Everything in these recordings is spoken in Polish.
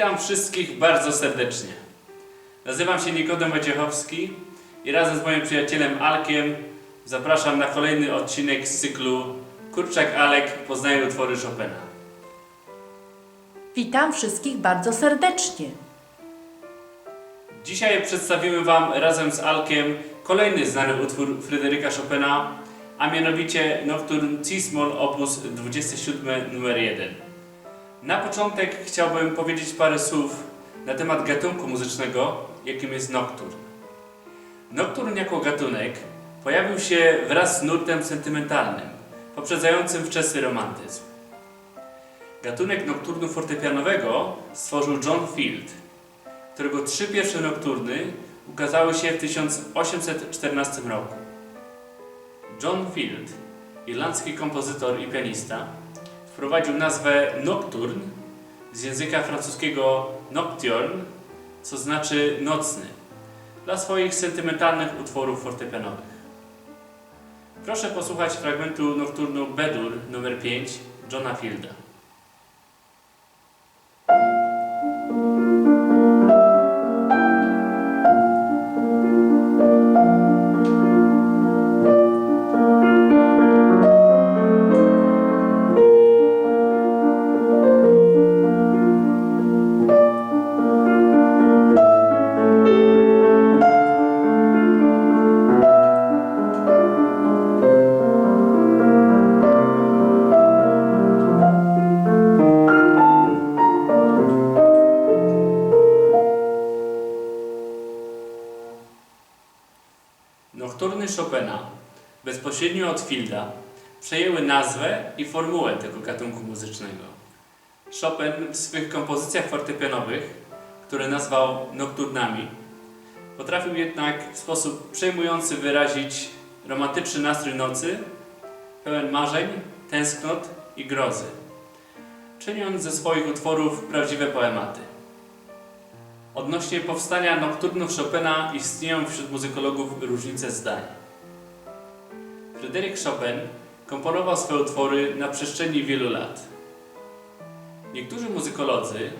Witam wszystkich bardzo serdecznie. Nazywam się Nikodem Wojciechowski i razem z moim przyjacielem Alkiem zapraszam na kolejny odcinek z cyklu Kurczak Alek poznaje utwory Chopina. Witam wszystkich bardzo serdecznie. Dzisiaj przedstawimy Wam razem z Alkiem kolejny znany utwór Fryderyka Chopina, a mianowicie Nocturne C-Moll op. 27 numer 1. Na początek chciałbym powiedzieć parę słów na temat gatunku muzycznego, jakim jest Nocturne. Nocturne jako gatunek pojawił się wraz z nurtem sentymentalnym, poprzedzającym wczesny romantyzm. Gatunek nokturnu fortepianowego stworzył John Field, którego trzy pierwsze nokturny ukazały się w 1814 roku. John Field, irlandzki kompozytor i pianista, wprowadził nazwę nocturne z języka francuskiego nocturne, co znaczy nocny, dla swoich sentymentalnych utworów fortepianowych. Proszę posłuchać fragmentu nokturnu Bedur nr 5 Johna Fielda. Bezpośrednio od Fielda, przejęły nazwę i formułę tego gatunku muzycznego. Chopin w swych kompozycjach fortepianowych, które nazwał nokturnami, potrafił jednak w sposób przejmujący wyrazić romantyczny nastrój nocy, pełen marzeń, tęsknot i grozy, czyniąc ze swoich utworów prawdziwe poematy. Odnośnie powstania nokturnów Chopina istnieją wśród muzykologów różnice zdań. Fryderyk Chopin komponował swoje utwory na przestrzeni wielu lat. Niektórzy muzykolodzy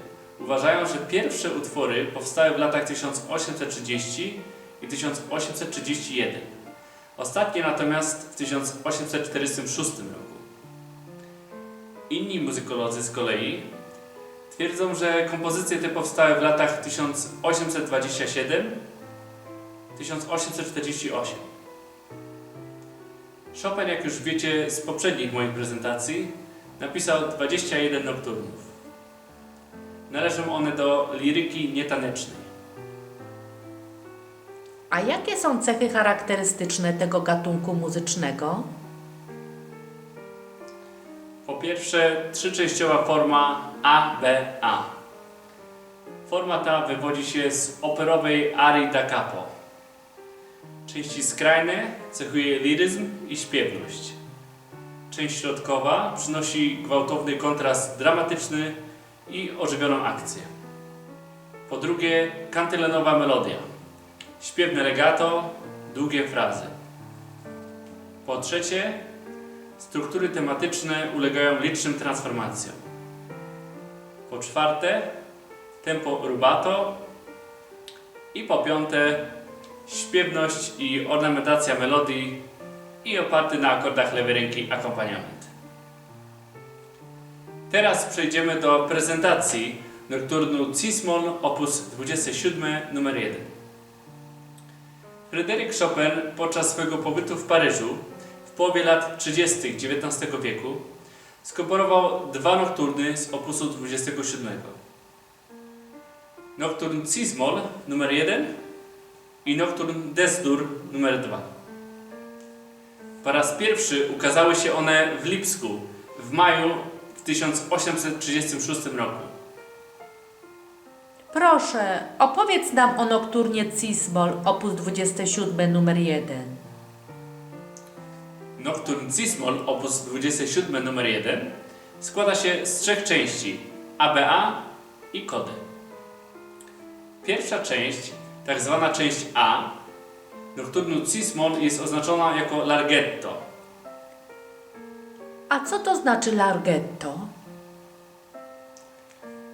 uważają, że pierwsze utwory powstały w latach 1830 i 1831. Ostatnie natomiast w 1846 roku. Inni muzykolodzy z kolei Twierdzą, że kompozycje te powstały w latach 1827-1848. Chopin, jak już wiecie z poprzednich moich prezentacji, napisał 21 nokturnów. Należą one do liryki nietanecznej. A jakie są cechy charakterystyczne tego gatunku muzycznego? Po pierwsze, trzyczęściowa forma ABA. Forma ta wywodzi się z operowej arii da capo. Części skrajne cechuje liryzm i śpiewność. Część środkowa przynosi gwałtowny kontrast dramatyczny i ożywioną akcję. Po drugie, kantylenowa melodia. Śpiewne legato, długie frazy. Po trzecie, struktury tematyczne ulegają licznym transformacjom. Po czwarte, tempo rubato. I po piąte, śpiewność i ornamentacja melodii i oparty na akordach lewej ręki akompaniament. Teraz przejdziemy do prezentacji nocturnu Cis-moll op. 27 nr 1. Fryderyk Chopin podczas swojego pobytu w Paryżu w połowie lat 30. XIX wieku skomponował dwa nokturny z opusu 27. Nocturne Cis-moll numer 1 i Nocturne Des-dur numer 2. Po raz pierwszy ukazały się one w Lipsku w maju w 1836 roku. Proszę, opowiedz nam o nokturnie Cis-moll op. 27 numer 1. Nocturne Cis-moll op. 27 numer 1 składa się z trzech części ABA i kody. Pierwsza część, tak zwana część A, Nocturnu Cis-moll jest oznaczona jako larghetto. A co to znaczy larghetto?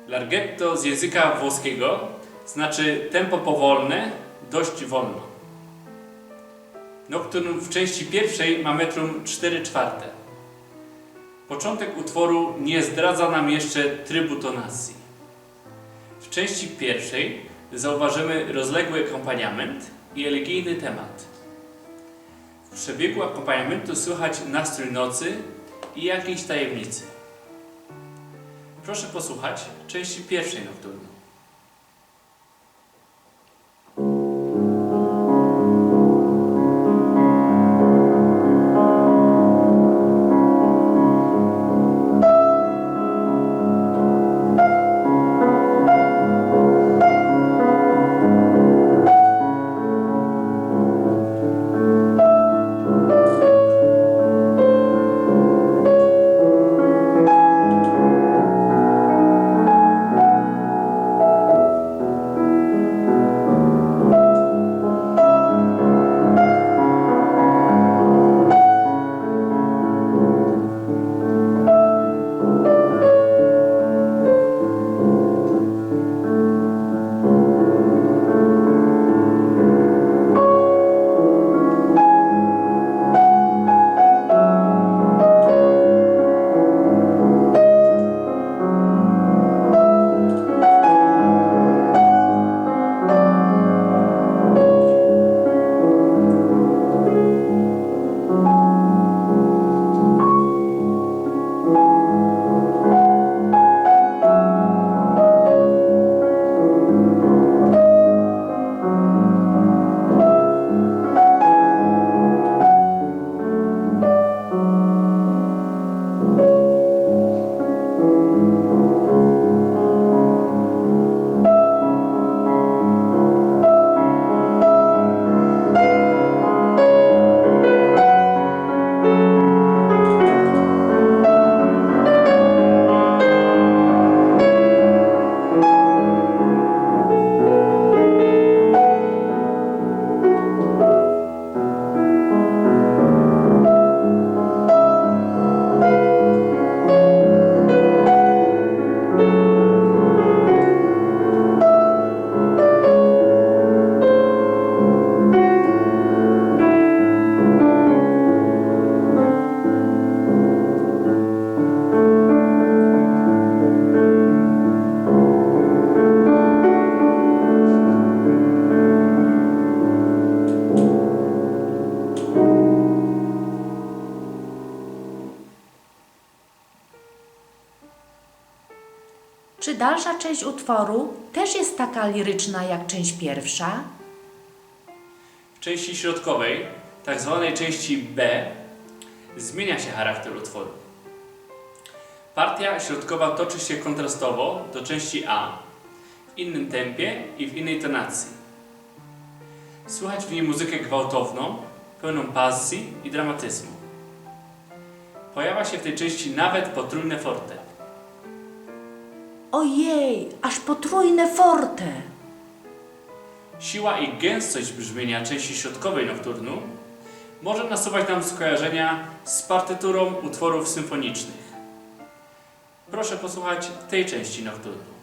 Larghetto z języka włoskiego znaczy tempo powolne, dość wolno. Nocturn w części pierwszej ma metrum 4 czwarte. Początek utworu nie zdradza nam jeszcze trybu tonacji. W części pierwszej zauważymy rozległy akompaniament i elegijny temat. W przebiegu akompaniamentu słychać nastrój nocy i jakiejś tajemnicy. Proszę posłuchać części pierwszej nocturnu. Dalsza część utworu też jest taka liryczna jak część pierwsza? W części środkowej, tak zwanej części B, zmienia się charakter utworu. Partia środkowa toczy się kontrastowo do części A, w innym tempie i w innej tonacji. Słychać w niej muzykę gwałtowną, pełną pasji i dramatyzmu. Pojawia się w tej części nawet potrójne forte. Ojej, aż potrójne forte! Siła i gęstość brzmienia części środkowej nocturnu może nasuwać nam skojarzenia z partyturą utworów symfonicznych. Proszę posłuchać tej części nocturnu.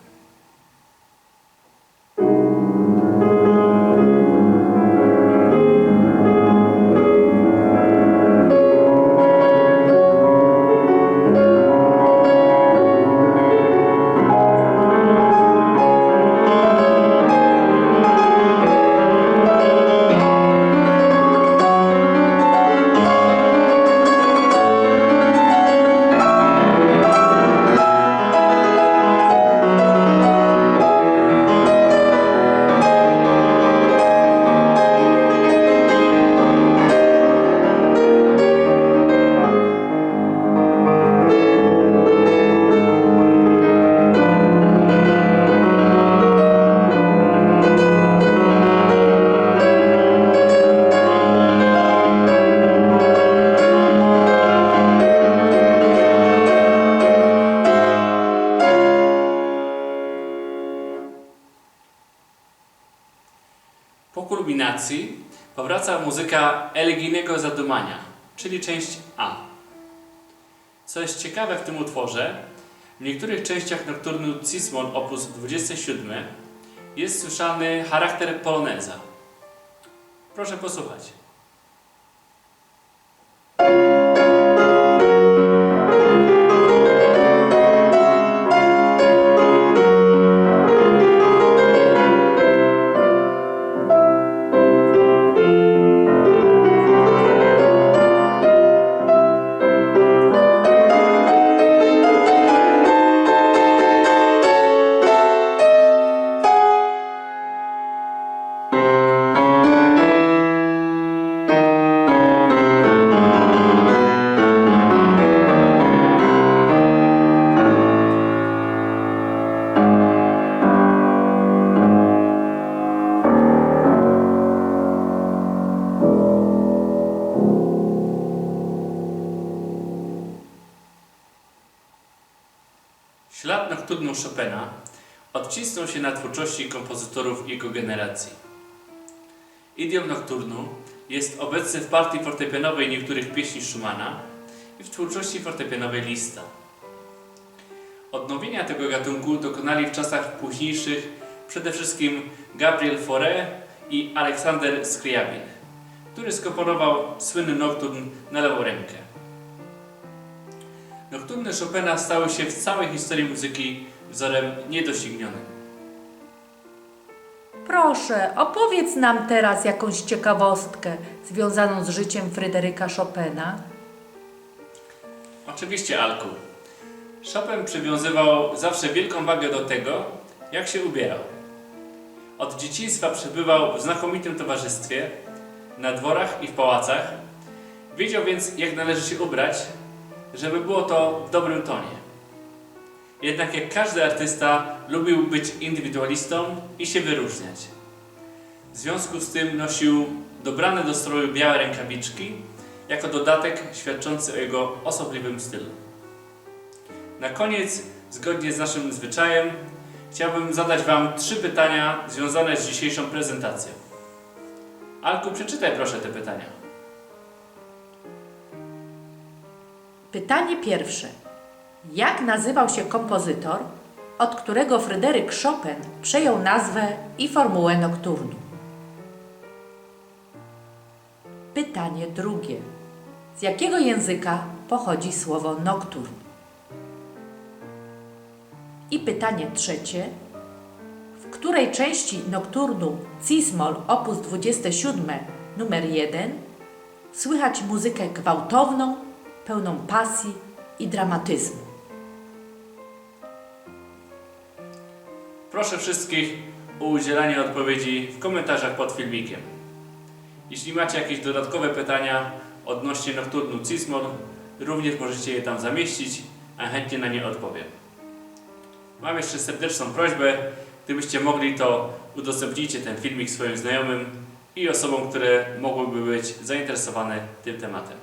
Część A. Co jest ciekawe w tym utworze, W niektórych częściach nokturnu Cismol op. 27 jest słyszany charakter poloneza. Proszę posłuchać. Nokturnu Chopina odcisnął się na twórczości kompozytorów jego generacji. Idiom nokturnu jest obecny w partii fortepianowej niektórych pieśni Schumana i w twórczości fortepianowej Lista. Odnowienia tego gatunku dokonali w czasach późniejszych przede wszystkim Gabriel Fauré i Aleksander Scriabin, który skomponował słynny nokturn na lewą rękę. Nokturny Chopina stały się w całej historii muzyki wzorem niedoścignionym. Proszę, opowiedz nam teraz jakąś ciekawostkę związaną z życiem Fryderyka Chopina. Oczywiście, Alku. Chopin przywiązywał zawsze wielką wagę do tego, jak się ubierał. Od dzieciństwa przebywał w znakomitym towarzystwie, na dworach i w pałacach. Wiedział więc, jak należy się ubrać, żeby było to w dobrym tonie. Jednak jak każdy artysta, lubił być indywidualistą i się wyróżniać. W związku z tym nosił dobrane do stroju białe rękawiczki, jako dodatek świadczący o jego osobliwym stylu. Na koniec, zgodnie z naszym zwyczajem, chciałbym zadać Wam trzy pytania związane z dzisiejszą prezentacją. Alku, przeczytaj proszę te pytania. Pytanie pierwsze. Jak nazywał się kompozytor, od którego Fryderyk Chopin przejął nazwę i formułę nokturnu? Pytanie drugie. Z jakiego języka pochodzi słowo nokturn? I pytanie trzecie. W której części nokturnu Cis-moll op. 27 numer 1 słychać muzykę gwałtowną, pełną pasji i dramatyzmu? Proszę wszystkich o udzielanie odpowiedzi w komentarzach pod filmikiem. Jeśli macie jakieś dodatkowe pytania odnośnie nokturnu Cismol, również możecie je tam zamieścić, a chętnie na nie odpowiem. Mam jeszcze serdeczną prośbę, gdybyście mogli, to udostępnijcie ten filmik swoim znajomym i osobom, które mogłyby być zainteresowane tym tematem.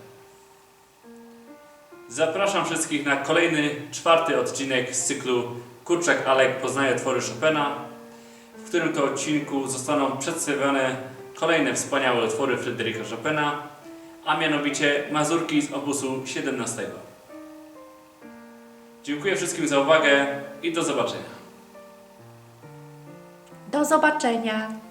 Zapraszam wszystkich na kolejny, czwarty odcinek z cyklu Kurczak Alek poznaje twory Chopina, w którym to odcinku zostaną przedstawione kolejne wspaniałe utwory Fryderyka Chopina, a mianowicie Mazurki z opusu 17. Dziękuję wszystkim za uwagę i do zobaczenia. Do zobaczenia!